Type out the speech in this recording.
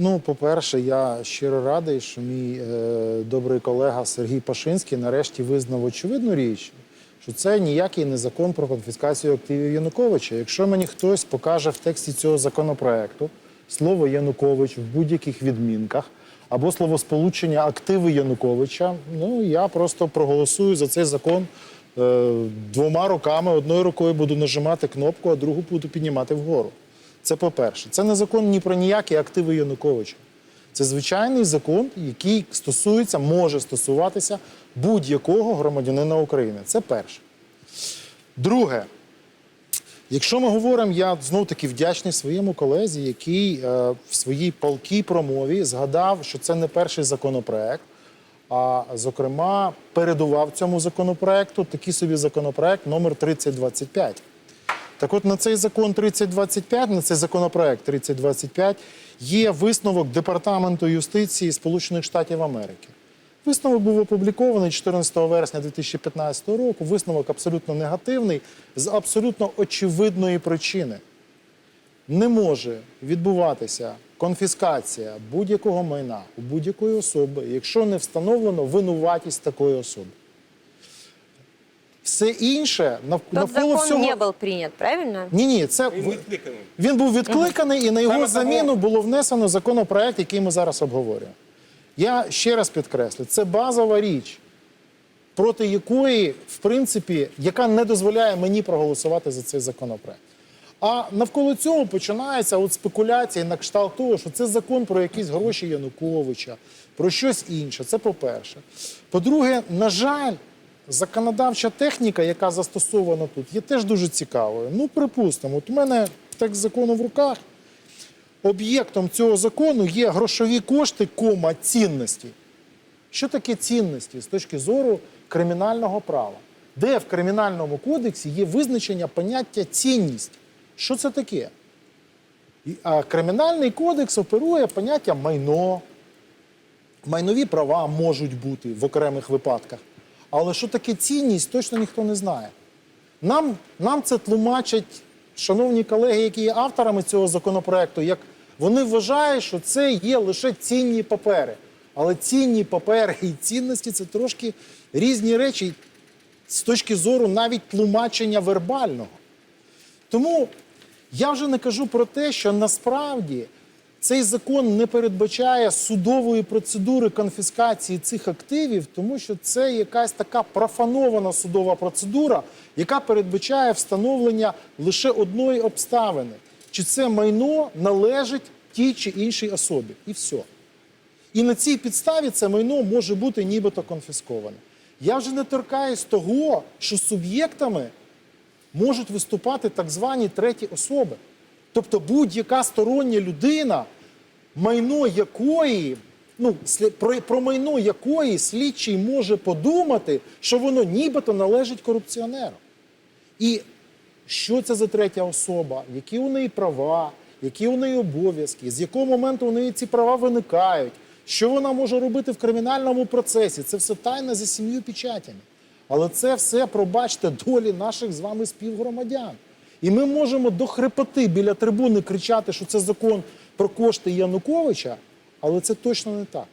Ну, по-перше, я щиро радий, що мій е, добрий колега Сергій Пашинський нарешті визнав очевидну річ, що це ніякий не закон про конфіскацію активів Януковича. Якщо мені хтось покаже в тексті цього законопроекту слово Янукович в будь-яких відмінках або словосполучення активи Януковича, ну я просто проголосую за цей закон е, двома руками. Одною рукою буду нажимати кнопку, а другу буду піднімати вгору. Це по-перше. Це не закон ні про ніякі активи Януковича. Це звичайний закон, який стосується, може стосуватися будь-якого громадянина України. Це перше. Друге, якщо ми говоримо, я знов таки вдячний своєму колезі, який е, в своїй палкій промові згадав, що це не перший законопроект, а зокрема передував цьому законопроекту такий собі законопроект номер 3025. Так от на цей закон 3025, на цей законопроект 3025 є висновок Департаменту юстиції Сполучених Штатів Америки. Висновок був опублікований 14 вересня 2015 року. Висновок абсолютно негативний з абсолютно очевидної причини. Не може відбуватися конфіскація будь-якого майна у будь-якої особи, якщо не встановлено винуватість такої особи. Все інше нав- Тот навколо закон всього. не был принят, правильно? Ні, ні, це Він відкликаний. він був відкликаний, і на його Саме заміну того- було внесено законопроект, який ми зараз обговорюємо. Я ще раз підкреслю, це базова річ, проти якої, в принципі, яка не дозволяє мені проголосувати за цей законопроект. А навколо цього починається от спекуляція на кшталт того, що це закон про якісь гроші Януковича, про щось інше. Це по-перше. По-друге, на жаль, законодавча техніка, яка застосована тут, є теж дуже цікавою. Ну, припустимо, от у мене текст закону в руках. Об'єктом цього закону є грошові кошти, кома, цінності. Що таке цінності з точки зору кримінального права? Де в кримінальному кодексі є визначення поняття цінність? Що це таке? А кримінальний кодекс оперує поняття майно. Майнові права можуть бути в окремих випадках. Але що таке цінність, точно ніхто не знає. Нам, нам це тлумачать шановні колеги, які є авторами цього законопроекту, як вони вважають, що це є лише цінні папери. Але цінні папери і цінності це трошки різні речі з точки зору навіть тлумачення вербального. Тому я вже не кажу про те, що насправді цей закон не передбачає судової процедури конфіскації цих активів, тому що це якась така профанована судова процедура, яка передбачає встановлення лише одної обставини: чи це майно належить тій чи іншій особі, і все. І на цій підставі це майно може бути нібито конфісковане. Я вже не торкаюсь того, що суб'єктами можуть виступати так звані треті особи. Тобто будь-яка стороння людина, майно якої, ну, про, про майно якої слідчий може подумати, що воно нібито належить корупціонеру. І що це за третя особа, які у неї права, які у неї обов'язки, з якого моменту у неї ці права виникають, що вона може робити в кримінальному процесі. Це все тайна за сім'ю печатями. Але це все, пробачте, долі наших з вами співгромадян. І ми можемо до хрипоти біля трибуни кричати, що це закон про кошти Януковича, але це точно не так.